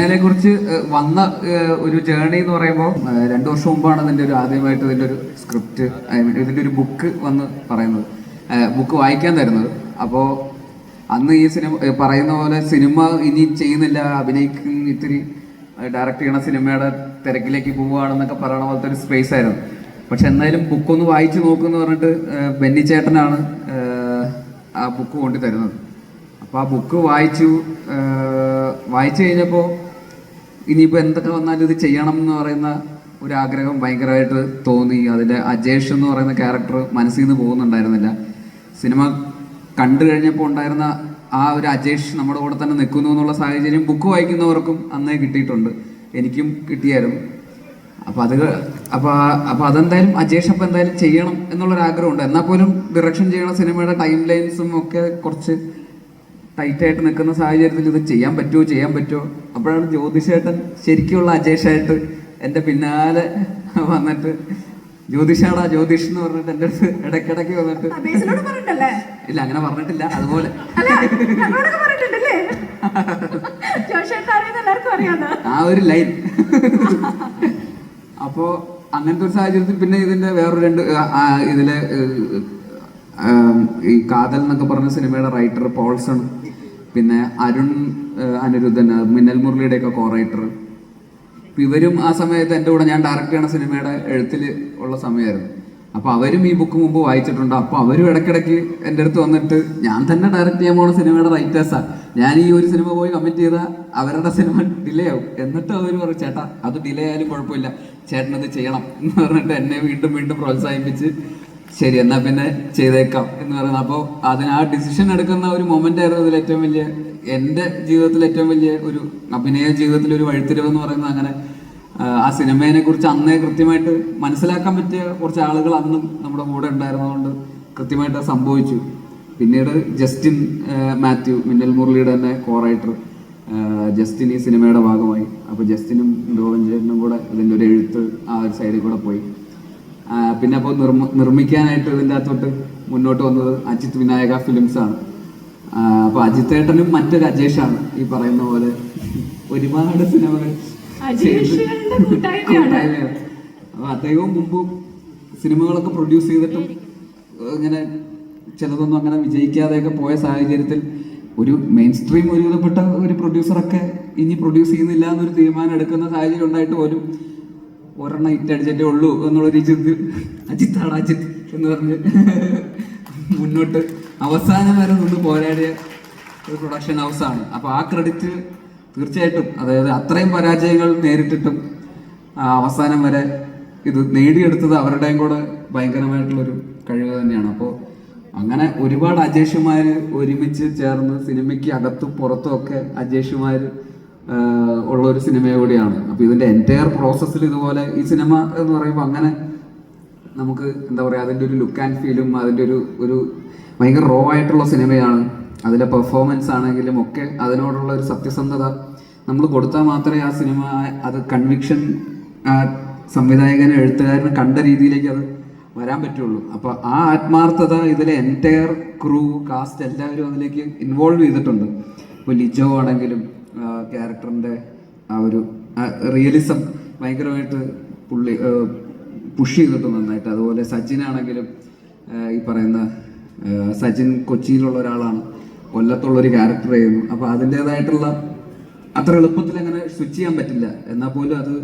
സിനിമയെ കുറിച്ച് വന്ന ഒരു ജേർണി എന്ന് പറയുമ്പോൾ രണ്ടു വർഷം മുമ്പാണ് ഇതിന്റെ ഒരു ആദ്യമായിട്ട് ഇതിന്റെ ഒരു സ്ക്രിപ്റ്റ് ഐ മീൻ ഇതിന്റെ ഒരു ബുക്ക് വന്ന് പറയുന്നത്. ബുക്ക് വായിക്കാൻ തരുന്നത്. അപ്പോൾ അന്ന് ഈ സിനിമ പറയുന്ന പോലെ സിനിമ ഇനി ചെയ്യുന്നില്ല അഭിനയിക്കും ഇത്തിരി ഡയറക്റ്റ് ചെയ്യണ സിനിമയുടെ തിരക്കിലേക്ക് പോവുകയാണെന്നൊക്കെ പറയണ പോലത്തെ ഒരു സ്പേസ് ആയിരുന്നു. പക്ഷെ എന്തായാലും ബുക്കൊന്ന് വായിച്ചു നോക്കുമെന്ന് പറഞ്ഞിട്ട് ബെന്നി ചേട്ടനാണ് ആ ബുക്ക് കൊണ്ടു തരുന്നത് അപ്പോൾ ആ ബുക്ക് വായിച്ചു വായിച്ചു കഴിഞ്ഞപ്പോൾ ഇനിയിപ്പോൾ എന്തൊക്കെ വന്നാലും ഇത് ചെയ്യണം എന്ന് പറയുന്ന ഒരു ആഗ്രഹം ഭയങ്കരമായിട്ട് തോന്നി. അതിന്റെ അജേഷ് എന്ന് പറയുന്ന ക്യാരക്ടർ മനസ്സിൽ നിന്ന് പോകുന്നുണ്ടായിരുന്നില്ല. സിനിമ കണ്ടു കഴിഞ്ഞപ്പോൾ ഉണ്ടായിരുന്ന ആ ഒരു അജേഷ് നമ്മുടെ കൂടെ തന്നെ നിൽക്കുന്നു എന്നുള്ള സാഹചര്യം ബുക്ക് വായിക്കുന്നവർക്കും അന്നേ കിട്ടിയിട്ടുണ്ട്. എനിക്കും കിട്ടിയായിരുന്നു. അപ്പോൾ അത് അപ്പോൾ അപ്പോൾ അതെന്തായാലും അജേഷ് അപ്പോൾ എന്തായാലും ചെയ്യണം എന്നുള്ളൊരു ആഗ്രഹമുണ്ട് എന്നാൽ പോലും ഡിറക്ഷൻ ചെയ്യണ സിനിമയുടെ ടൈം ലൈൻസും ഒക്കെ കുറച്ച് ടൈറ്റ് ആയിട്ട് നിൽക്കുന്ന സാഹചര്യത്തിൽ ഇത് ചെയ്യാൻ പറ്റുമോ ചെയ്യാൻ പറ്റുമോ? അപ്പോഴാണ് ജ്യോതിഷേട്ടൻ ശരിക്കുള്ള അജേഷായിട്ട് എന്റെ പിന്നാലെ വന്നിട്ട് ജ്യോതിഷാടാ ജ്യോതിഷ് എന്ന് പറഞ്ഞിട്ട് എന്റെ അടുത്ത് ഇടയ്ക്കിടയ്ക്ക് വന്നിട്ട് ഇല്ല അങ്ങനെ പറഞ്ഞിട്ടില്ല അതുപോലെ. ആ ഒരു ലൈൻ അപ്പോ അങ്ങനത്തെ ഒരു സാഹചര്യത്തിൽ പിന്നെ ഇതിന്റെ വേറൊരു രണ്ട് ഇതിലെ ഈ കാതൽ എന്നൊക്കെ പറഞ്ഞ സിനിമയുടെ റൈറ്റർ പോൾസൺ പിന്നെ അരുൺ അനിരുദ്ധൻ മിന്നൽ മുരളിയുടെ ഒക്കെ കോറൈറ്റർ ഇവരും ആ സമയത്ത് എന്റെ കൂടെ ഞാൻ ഡയറക്റ്റ് ചെയ്യണ സിനിമയുടെ എഴുത്തിൽ ഉള്ള സമയമായിരുന്നു അപ്പോൾ അവരും ഈ ബുക്ക് മുമ്പ് വായിച്ചിട്ടുണ്ട്. അപ്പോൾ അവരും ഇടയ്ക്കിടയ്ക്ക് എന്റെ അടുത്ത് വന്നിട്ട് ഞാൻ തന്നെ ഡയറക്റ്റ് ചെയ്യാൻ പോണ സിനിമയുടെ റൈറ്റേഴ്സാ ഞാൻ ഈ ഒരു സിനിമ പോയി കമ്മിറ്റ് ചെയ്താൽ അവരുടെ സിനിമ ഡിലേ ആവും. എന്നിട്ട് അവർ പറയും ചേട്ടാ അത് ഡിലേ ആയാലും കുഴപ്പമില്ല. ചേട്ടനത് ചെയ്യണം. എന്ന് പറഞ്ഞിട്ട് എന്നെ വീണ്ടും വീണ്ടും പ്രോത്സാഹിപ്പിച്ച് ശരി എന്നാ പിന്നെ ചെയ്തേക്കാം എന്ന് പറയുന്നത്. അപ്പോൾ അതിന് ആ ഡിസിഷൻ എടുക്കുന്ന ഒരു മൊമെന്റ് ആയിരുന്നു അതിൽ ഏറ്റവും വലിയ എന്റെ ജീവിതത്തിൽ ഏറ്റവും വലിയ ഒരു അഭിനയ ജീവിതത്തിൽ ഒരു വഴിത്തിരിവ് എന്ന് പറയുന്നത് അങ്ങനെ ആ, സിനിമയെ കുറിച്ച് അന്നേ കൃത്യമായിട്ട് മനസ്സിലാക്കാൻ പറ്റിയ കുറച്ച് ആളുകൾ അന്നും നമ്മുടെ കൂടെ ഉണ്ടായിരുന്നതുകൊണ്ട് കൃത്യമായിട്ട് സംഭവിച്ചു. പിന്നീട് ജസ്റ്റിൻ മാത്യു മിന്നൽ മുരളിയുടെ തന്നെ കോറൈറ്റർ ജസ്റ്റിൻ ഈ സിനിമയുടെ ഭാഗമായി. അപ്പോൾ ജസ്റ്റിനും ചേട്ടനും കൂടെ ഇതിന്റെ ഒരു എഴുത്ത് ആ ഒരു സൈഡിൽ കൂടെ പോയി. പിന്നെ അപ്പോൾ നിർമ്മ നിർമ്മിക്കാനായിട്ട് ഇതിന്റെ അകത്തോട്ട് മുന്നോട്ട് വന്നത് അജിത് വിനായക ഫിലിംസ് ആണ് അപ്പോൾ അജിത് ഏട്ടനും മറ്റൊരു അജേഷാണ് ഈ പറയുന്ന പോലെ ഒരുപാട് സിനിമകൾ കൂട്ടായ്മയാണ് കൂട്ടായ്മയാണ്. അപ്പൊ അദ്ദേഹവും മുമ്പ് സിനിമകളൊക്കെ പ്രൊഡ്യൂസ് ചെയ്തിട്ടും ഇങ്ങനെ ചിലതൊന്നും അങ്ങനെ വിജയിക്കാതെയൊക്കെ പോയ സാഹചര്യത്തിൽ ഒരു മെയിൻ സ്ട്രീം ഒരുവിധപ്പെട്ട ഒരു പ്രൊഡ്യൂസറൊക്കെ ഇനി പ്രൊഡ്യൂസ് ചെയ്യുന്നില്ല എന്നൊരു തീരുമാനം എടുക്കുന്ന സാഹചര്യം ഉണ്ടായിട്ട് പോലും ഒരെണ്ണം ഇറ്റ് അടിച്ചിട്ടേ ഉള്ളൂ എന്നുള്ളൊരു ചിന്ത അജിത്താണ് അജിത്ത് എന്ന് പറഞ്ഞ് മുന്നോട്ട് അവസാനം വരെ നിന്ന് പോരാടിയ ഒരു പ്രൊഡക്ഷൻ ഹൗസാണ്. അപ്പോൾ ആ ക്രെഡിറ്റ് തീർച്ചയായിട്ടും അതായത് അത്രയും പരാജയങ്ങൾ നേരിട്ടിട്ടും അവസാനം വരെ ഇത് നേടിയെടുത്തത് അവരുടെയും കൂടെ ഭയങ്കരമായിട്ടുള്ളൊരു കഴിവ് തന്നെയാണ്. അപ്പോൾ അങ്ങനെ ഒരുപാട് അജേഷുമാർ ഒരുമിച്ച് ചേർന്ന് സിനിമയ്ക്ക് അകത്തും പുറത്തും ഒക്കെ അജേഷുമാര് ഉള്ള ഒരു സിനിമ കൂടിയാണ്. അപ്പോൾ ഇതിന്റെ എന്റയർ പ്രോസസ്സിൽ ഇതുപോലെ ഈ സിനിമ എന്ന് പറയുമ്പോൾ അങ്ങനെ നമുക്ക് എന്താ പറയുക അതിന്റെ ഒരു ലുക്ക് ആൻഡ് ഫീലും അതിന്റെ ഒരു ഒരു ഭയങ്കര റോ ആയിട്ടുള്ള സിനിമയാണ്. അതിലെ പെർഫോമൻസ് ആണെങ്കിലും ഒക്കെ അതിനോടുള്ള ഒരു സത്യസന്ധത നമ്മൾ കൊടുത്താൽ മാത്രമേ ആ സിനിമ അത് കൺവിക്ഷൻ സംവിധായകനെ എഴുത്തുകാരനും കണ്ട രീതിയിലേക്ക് അത് വരാൻ പറ്റുള്ളൂ. അപ്പോൾ ആ ആത്മാർത്ഥത ഇതിലെ എന്റയർ ക്രൂ കാസ്റ്റ് എല്ലാവരും അതിലേക്ക് ഇൻവോൾവ് ചെയ്തിട്ടുണ്ട്. ഇപ്പോൾ ലിജോ ആണെങ്കിലും ക്യാരക്ടറിന്റെ ആ ഒരു റിയലിസം ഭയങ്കരമായിട്ട് പുള്ളി പുഷ് ചെയ്തിട്ട് നന്നായിട്ട്. അതുപോലെ സച്ചിനാണെങ്കിലും ഈ പറയുന്ന സച്ചിൻ കൊച്ചിയിലുള്ള ഒരാളാണ്. കൊല്ലത്തുള്ള ഒരു ക്യാരക്ടർ ചെയ്യുന്നു അപ്പോൾ അതിന്റേതായിട്ടുള്ള അത്ര എളുപ്പത്തിൽ അങ്ങനെ സ്വിച്ച് ചെയ്യാൻ പറ്റില്ല. എന്നാൽ പോലും അത്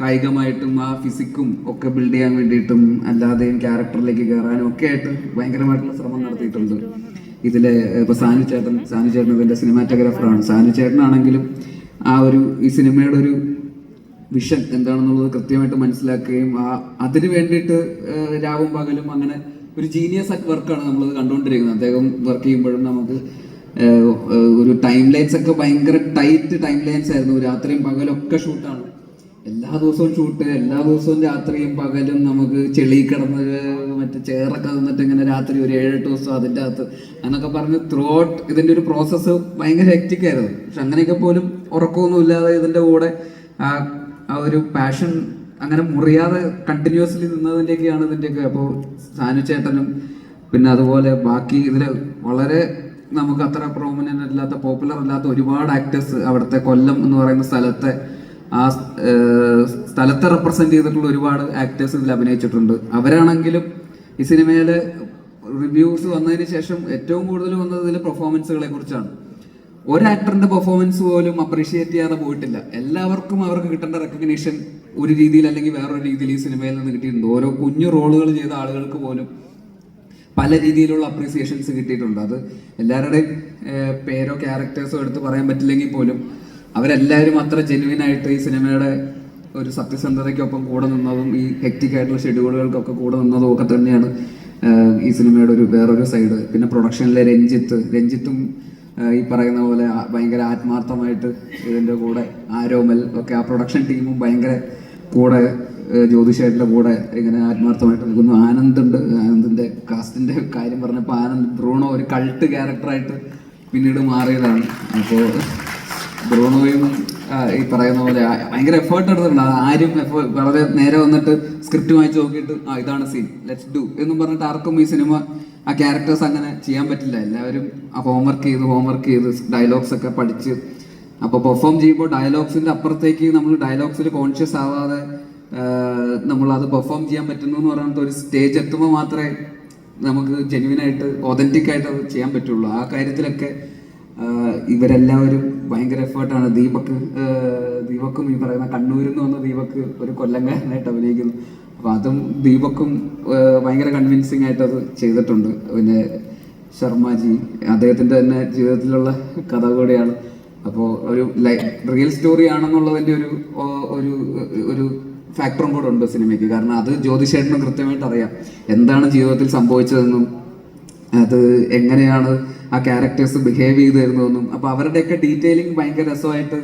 കായികമായിട്ടും ആ ഫിസിക്കും ഒക്കെ ബിൽഡ് ചെയ്യാൻ വേണ്ടിയിട്ടും അല്ലാതെയും ക്യാരക്ടറിലേക്ക് കയറാനും ഒക്കെ ആയിട്ട് ഭയങ്കരമായിട്ടുള്ള ശ്രമം നടത്തിയിട്ടുണ്ട്. ഇതിലെ ഇപ്പൊ സാനു ചേട്ടൻ സാനു ചേട്ടൻ ഇതിന്റെ സിനിമാറ്റോഗ്രാഫറാണ് സാനു ചേട്ടനാണെങ്കിലും ആ ഒരു ഈ സിനിമയുടെ ഒരു വിഷൻ എന്താണെന്നുള്ളത് കൃത്യമായിട്ട് മനസ്സിലാക്കുകയും ആ അതിന് വേണ്ടിയിട്ട് രാവും പകലും അങ്ങനെ ഒരു ജീനിയസ് വർക്കാണ് നമ്മളത് കണ്ടുകൊണ്ടിരിക്കുന്നത്. അദ്ദേഹം വർക്ക് ചെയ്യുമ്പോഴും നമുക്ക് ഒരു ടൈം ലൈൻസ് ഒക്കെ ഭയങ്കര ടൈറ്റ് ടൈം ലൈൻസ് ആയിരുന്നു. രാത്രിയും പകലൊക്കെ ഷൂട്ടാണ് എല്ലാ ദിവസവും ഷൂട്ട് എല്ലാ ദിവസവും രാത്രിയും പകലും നമുക്ക് ചെളി കിടന്ന് മറ്റേ ചേറൊക്കെ നിന്നിട്ട് ഇങ്ങനെ രാത്രി ഒരു ഏഴെട്ട് ദിവസം അതിന്റെ അകത്ത് എന്നൊക്കെ പറഞ്ഞ് ത്രൂ ഔട്ട് ഇതിന്റെ ഒരു പ്രോസസ്സ് ഭയങ്കര ഹെക്റ്റിക് ആയിരുന്നു. പക്ഷെ അങ്ങനെയൊക്കെ പോലും ഉറക്കമൊന്നും ഇല്ലാതെ ഇതിന്റെ കൂടെ ആ ഒരു പാഷൻ അങ്ങനെ മുറിയാതെ കണ്ടിന്യൂസ്ലി നിന്നതിന്റെയൊക്കെയാണ് ഇതിന്റെയൊക്കെ. അപ്പോൾ സാനു ചേട്ടനും പിന്നെ അതുപോലെ ബാക്കി ഇതിൽ വളരെ നമുക്ക് അത്ര പ്രോമിനന്റ് അല്ലാത്ത പോപ്പുലർ അല്ലാത്ത ഒരുപാട് ആക്ടേഴ്സ് അവിടുത്തെ കൊല്ലം എന്ന് പറയുന്ന സ്ഥലത്തെ ആ സ്ഥലത്തെ റെപ്രസെന്റ് ചെയ്തിട്ടുള്ള ഒരുപാട് ആക്ടേഴ്സ് ഇതിൽ അഭിനയിച്ചിട്ടുണ്ട്. അവരാണെങ്കിലും ഈ സിനിമയിൽ റിവ്യൂസ് വന്നതിന് ശേഷം ഏറ്റവും കൂടുതൽ വന്നത് ഇതിലെ പെർഫോമൻസുകളെ കുറിച്ചാണ്. ഒരു ആക്ടറിന്റെ പെർഫോമൻസ് പോലും അപ്രീഷിയേറ്റ് ചെയ്യാതെ പോയിട്ടില്ല. എല്ലാവർക്കും അവർക്ക് കിട്ടേണ്ട റെക്കഗ്നീഷൻ ഒരു രീതിയിൽ അല്ലെങ്കിൽ വേറൊരു രീതിയിൽ ഈ സിനിമയിൽ നിന്ന് കിട്ടിയിട്ടുണ്ട്. ഓരോ കുഞ്ഞു റോളുകൾ ചെയ്ത ആളുകൾക്ക് പോലും പല രീതിയിലുള്ള അപ്രീസിയേഷൻസ് കിട്ടിയിട്ടുണ്ട്. അത് എല്ലാവരുടെയും പേരോ ക്യാരക്ടേഴ്സോ എടുത്ത് പറയാൻ പറ്റില്ലെങ്കിൽ പോലും അവരെല്ലാവരും അത്ര ജെനുവിൻ ആയിട്ട് ഈ സിനിമയുടെ ഒരു സത്യസന്ധതയ്ക്കൊപ്പം കൂടെ നിന്നതും ഈ ഹെക്റ്റിക് ആയിട്ടുള്ള ഷെഡ്യൂളുകൾക്കൊക്കെ കൂടെ നിന്നതും ഒക്കെ തന്നെയാണ് ഈ സിനിമയുടെ ഒരു വേറൊരു സൈഡ് പിന്നെ പ്രൊഡക്ഷനിലെ രഞ്ജിത്ത് രഞ്ജിത്തും ഈ പറയുന്ന പോലെ ഭയങ്കര ആത്മാർത്ഥമായിട്ട് ഇതിന്റെ കൂടെ ആരോമൽ ഒക്കെ ആ പ്രൊഡക്ഷൻ ടീമും ഭയങ്കര കൂടെ ജ്യോതിഷായിട്ടുള്ള കൂടെ ഇങ്ങനെ ആത്മാർത്ഥമായിട്ട് നിൽക്കുന്നു. ആനന്ദ് ഉണ്ട് ആനന്ദിന്റെ കാസ്റ്റിന്റെ കാര്യം പറഞ്ഞപ്പോൾ ആനന്ദ് ബ്രൂണോ ഒരു കൾട്ട് ക്യാരക്ടറായിട്ട് പിന്നീട് മാറിയതാണ്. അപ്പോൾ ബ്രൂണോയും ഈ പറയുന്ന പോലെ ഭയങ്കര എഫേർട്ട് എടുത്തിട്ടുണ്ട്. ആരും വളരെ നേരെ വന്നിട്ട് സ്ക്രിപ്റ്റ് വായിച്ച് നോക്കിയിട്ട് ആ ഇതാണ് സീൻ ലെറ്റ്സ് ഡു എന്നും പറഞ്ഞിട്ട് ആർക്കും ഈ സിനിമ ആ ക്യാരക്ടേഴ്സ് അങ്ങനെ ചെയ്യാൻ പറ്റില്ല. എല്ലാവരും ആ ഹോംവർക്ക് ചെയ്ത് ഹോംവർക്ക് ചെയ്ത് ഡയലോഗ്സ് ഒക്കെ പഠിച്ച്. അപ്പോൾ പെർഫോം ചെയ്യുമ്പോൾ ഡയലോഗ്സിന്റെ അപ്പുറത്തേക്ക് നമ്മൾ ഡയലോഗ്സിൽ കോൺഷ്യസ് ആവാതെ നമ്മൾ അത് പെർഫോം ചെയ്യാൻ പറ്റുന്നു എന്ന് പറഞ്ഞിട്ട് ഒരു സ്റ്റേജ് എത്തുമ്പോൾ മാത്രമേ നമുക്ക് ജെന്യൂൻ ആയിട്ട് ഒതന്റിക് ആയിട്ട് അത് ചെയ്യാൻ പറ്റുള്ളൂ. ആ കാര്യത്തിലൊക്കെ ഇവരെല്ലാവരും ഭയങ്കര എഫേർട്ടാണ്. ദീപക് ദീപക്കും ഈ പറയുന്ന കണ്ണൂരിൽ നിന്ന് വന്ന ദീപക് ഒരു കൊല്ലംകാരനായിട്ട് അഭിനയിക്കുന്നു. അപ്പൊ അതും ദീപക്കും ഭയങ്കര കൺവിൻസിങ് ആയിട്ട് അത് ചെയ്തിട്ടുണ്ട്. പിന്നെ ശർമ്മജി അദ്ദേഹത്തിന്റെ തന്നെ ജീവിതത്തിലുള്ള കഥ കൂടിയാണ്. അപ്പോൾ ഒരു റിയൽ സ്റ്റോറി ആണെന്നുള്ളതിന്റെ ഒരു ഒരു ഒരു ഫാക്ടറും കൂടെ ഉണ്ട് സിനിമയ്ക്ക്. കാരണം അത് ജ്യോതിഷേട്ടനും കൃത്യമായിട്ട് അറിയാം. എന്താണ് ജീവിതത്തിൽ സംഭവിച്ചതെന്നും അത് എങ്ങനെയാണ് ആ ക്യാരക്ടേഴ്സ് ബിഹേവ് ചെയ്തിരുന്നതെന്നും അപ്പോൾ അവരുടെയൊക്കെ ഡീറ്റെയിലിംഗ് ഭയങ്കര രസമായിട്ട്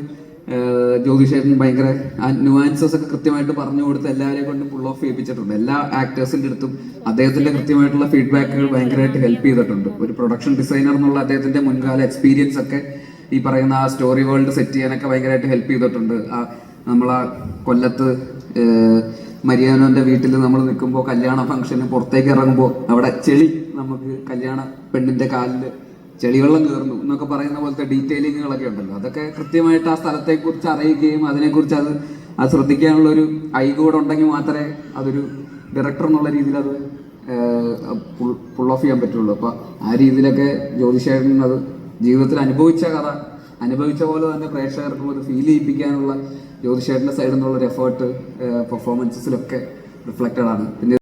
ജ്യോതിഷേട്ടൻ ഭയങ്കര ആ ന്യൂആൻസസ് ഒക്കെ കൃത്യമായിട്ട് പറഞ്ഞു കൊടുത്ത് എല്ലാവരെയും കൊണ്ട് ഫുൾ ഓഫ് ചെയ്യിപ്പിച്ചിട്ടുണ്ട്. എല്ലാ ആക്ടേഴ്സിന്റെ അടുത്തും അദ്ദേഹത്തിന്റെ കൃത്യമായിട്ടുള്ള ഫീഡ്ബാക്കുകൾ ഭയങ്കരമായിട്ട് ഹെൽപ്പ് ചെയ്തിട്ടുണ്ട്. ഒരു പ്രൊഡക്ഷൻ ഡിസൈനർ എന്നുള്ള അദ്ദേഹത്തിന്റെ മുൻകാല എക്സ്പീരിയൻസ് ഒക്കെ ഈ പറയുന്ന ആ സ്റ്റോറി വേൾഡ് സെറ്റ് ചെയ്യാനൊക്കെ ഭയങ്കരമായിട്ട് ഹെൽപ്പ് ചെയ്തിട്ടുണ്ട്. ആ നമ്മളാ കൊല്ലത്ത് മരിയാനോന്റെ വീട്ടിൽ നമ്മൾ നിൽക്കുമ്പോൾ കല്യാണ ഫംഗ്ഷന് പുറത്തേക്ക് ഇറങ്ങുമ്പോൾ അവിടെ ചെളി നമുക്ക് കല്യാണ പെണ്ണിന്റെ കാലിൽ ചെളിവെള്ളം കയറുന്നു എന്നൊക്കെ പറയുന്ന പോലത്തെ ഡീറ്റെയിലിങ്ങുകളൊക്കെ ഉണ്ടല്ലോ. അതൊക്കെ കൃത്യമായിട്ട് ആ സ്ഥലത്തെ കുറിച്ച് അറിയുകയും അതിനെക്കുറിച്ച് അത് അത് ശ്രദ്ധിക്കാനുള്ള ഒരു ഐകൂടെ കൂടെ ഉണ്ടെങ്കിൽ മാത്രമേ അതൊരു ഡയറക്ടർ എന്നുള്ള രീതിയിൽ അത് ഫുൾ ഓഫ് ചെയ്യാൻ പറ്റുള്ളൂ. അപ്പൊ ആ രീതിയിലൊക്കെ ജ്യോതിഷേട്ടൻ അത് ജീവിതത്തിൽ അനുഭവിച്ച കഥ അനുഭവിച്ച പോലെ തന്നെ പ്രേക്ഷകർക്കും ഒരു ഫീൽ ചെയ്യിപ്പിക്കാനുള്ള ജ്യോതിഷേട്ടന്റെ സൈഡിൽ നിന്നുള്ള ഒരു എഫേർട്ട് പെർഫോമൻസസിലൊക്കെ റിഫ്ലക്റ്റഡ് ആണ്. പിന്നെ